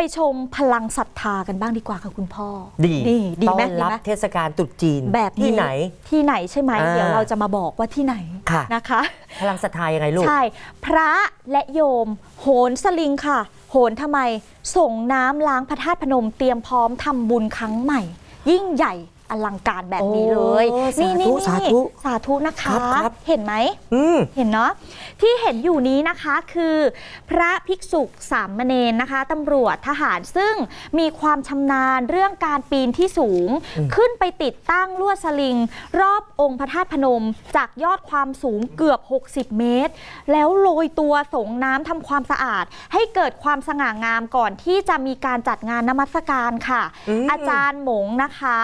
ไปชมพลังศรัทธากันบ้างดีกว่าค่ะคุณพ่อ ดีดีดีต้อไหมนดีรับไหมเทศกาลตรุษจีนแบบนี้ที่ไหน ที่ไหนใช่ไหมอ่า เดี๋ยวเราจะมาบอกว่าที่ไหนค่ะ นะคะ พลังศรัทธายังไงลูก ใช่ พระและโยม โหนสลิงค่ะ โหนทำไม ส่งน้ำล้างพระธาตุพนมเตรียมพร้อมทำบุญครั้งใหม่ ยิ่งใหญ่ อลังการแบบนี้เลยโอ้นี่สาธุนี่สาธุสาธุนะคะ ครับครับ เห็นไหม อืม เห็นเนาะที่เห็นอยู่นี้นะคะคือพระภิกษุสามเณรนะคะตำรวจทหารซึ่งมีความชำนาญเรื่องการปีนที่สูง ขึ้นไปติดตั้งลวดสลิง รอบองค์พระธาตุพนม จากยอดความสูงเกือบ 60 เมตร แล้วโรยตัวส่งน้ำทำความสะอาด ให้เกิดความสง่างามก่อนที่จะมีการจัดงานนมัสการค่ะอืมอาจารย์หมงนะคะ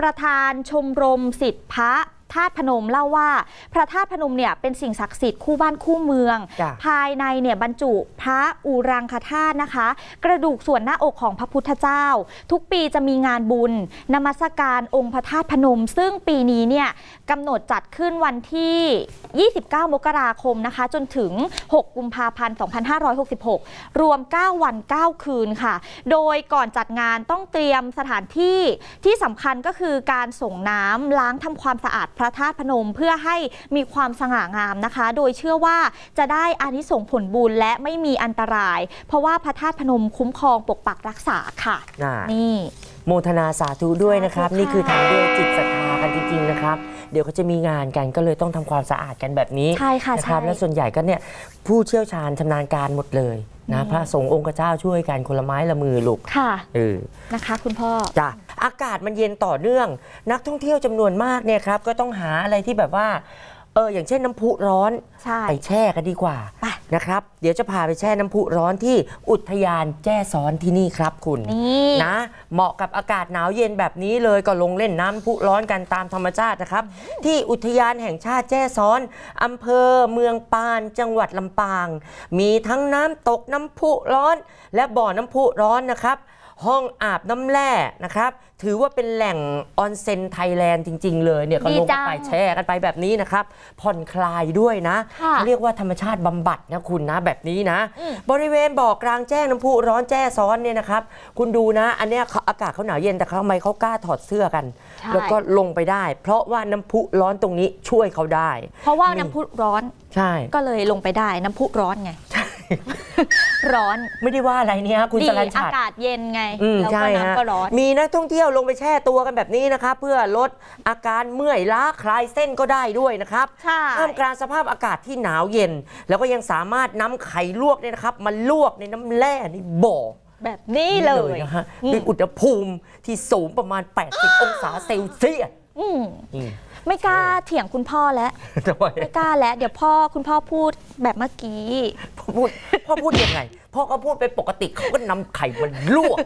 ประประธานชมรมสิทธิพระ ธาตุพนมเล่าว่า พระธาตุพนมเนี่ยเป็นสิ่งศักดิ์สิทธิ์คู่บ้านคู่เมือง จ้ะ ภายในเนี่ยบรรจุพระอุรังคธาตุนะคะ กระดูกส่วนหน้าอกของพระพุทธเจ้า ทุกปีจะมีงานบุญนมัสการองค์พระธาตุพนม ซึ่งปีนี้เนี่ยกำหนดจัดขึ้นวันที่ 29 มกราคมนะคะ จนถึง 6 กุมภาพันธ์ 2566 รวม 9 วัน 9 คืนค่ะ โดยก่อนจัดงานต้องเตรียมสถานที่ที่สำคัญก็คือการส่งน้ำล้างทำความสะอาดพระธาตุพนมเพื่อให้มีความสง่างามนะคะ โดยเชื่อว่าจะได้อานิสงส์ผลบุญและไม่มีอันตราย เพราะว่าพระธาตุพนมคุ้มครองปกปักรักษาค่ะน่ะนี่ โมทนาสาธุด้วยนะครับสาธุค่ะนี่คือทำด้วยจิตศรัทธากันจริงๆนะครับ เดี๋ยวเขาจะมีงานกันก็เลยต้องทำความสะอาดกันแบบนี้ใช่ค่ะนะครัใช่ และส่วนใหญ่ก็เนี่ยผู้เชี่ยวชาญชำนาญการหมดเลยนะนี่พระสงฆ์องค์เจ้าช่วยกันคนละไม้ละมือลูกค่ะเออ นะคะ คุณพ่อ จ้ะอากาศมันเย็นต่อเนื่อง นักท่องเที่ยวจำนวนมากเนี่ยครับก็ต้องหาอะไรที่แบบว่า เอออย่างเช่นน้ำพุร้อนใช่ ไปแช่กันดีกว่าไป นะครับ เดี๋ยวจะพาไปแช่น้ำพุร้อนที่อุทยานแจ้ซ้อนที่นี่ครับคุณ นี่นะเหมาะกับอากาศหนาวเย็นแบบนี้เลยก็ลงเล่นน้ำพุร้อนกันตามธรรมชาตินะครับ ที่อุทยานแห่งชาติแจ้ซ้อนอำเภอเมืองปานจังหวัดลำปาง มีทั้งน้ำตกน้ำพุร้อน และบ่อน้ำพุร้อนนะครับ ห้องอาบน้ำแร่นะครับ ถือว่าเป็นแหล่งออนเซ็นไทยแลนด์จริง ๆ เลยเนี่ยก็ดีลงจักันงไปแช่กันไปแบบนี้นะครับ ผ่อนคลายด้วยนะค่ะเรียกว่าธรรมชาติบำบัดนะคุณนะแบบนี้นะ อืม บริเวณบ่อกลางแจ้งน้ำพุร้อนแจ้ซ้อนเนี่ยนะครับ คุณดูนะ อันเนี้ยเขาอากาศเขาหนาวเย็นแต่เขาทำไมเขากล้าถอดเสื้อกัน ใช่ แล้วก็ลงไปได้ เพราะว่าน้ำพุร้อนตรงนี้ช่วยเขาได้ เพราะว่านี่น้ำพุร้อนใช่ ก็เลยลงไปได้น้ำพุร้อนไง ร้อนไม่ได้ว่าอะไรเนี่ยคุณดีสลันอาฉัดกาศเย็นไงอืมแล้วใช่ก็ฮะน้ำก็ร้อน มีนักท่องเที่ยวลงไปแช่ตัวกันแบบนี้นะครับเพื่อลดอาการเมื่อยล้าคลายเส้นก็ได้ด้วยนะครับใช่ ท่ามกลางสภาพอากาศที่หนาวเย็น แล้วก็ยังสามารถนำไข่ลวกเนี่ยนะครับมาลวกในน้ำแร่ในบ่อแบบนี้เลยนะฮะอืมด้วยอุณหภูมิที่สูงประมาณ 80 องศาเซลเซียสอืม อืม ไม่กล้าเถียงคุณพ่อแล้ว ทำไมไม่กล้าแล้ว เดี๋ยวพ่อคุณพ่อพูดแบบเมื่อกี้ พ่อพูดพ่อพูดยังไงพ่อก็พูดเป็นปกติเขาก็นำไข่มันลวก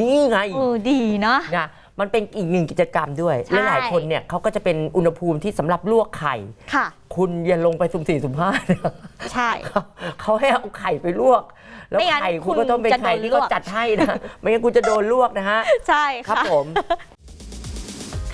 นี่ไงเออดีเนาะ นะมันเป็นอีกหนึ่งกิจกรรมด้วยใช่หลายๆคนเนี่ยเขาก็จะเป็นอุณหภูมิที่สำหรับลวกไข่ ค่ะ คุณอย่าลงไปสุ่มสี่สุ่มห้านะใช่ เขาเขาให้เอาไข่ไปลวก แล้วไม่งั้นไข่คุณคุณก็ต้องเป็นจะโดนไข่ที่ลวเขากจัดให้นะ ไม่งั้นคุณจะโดนลวกนะฮะ ใช่ครับค่ะผม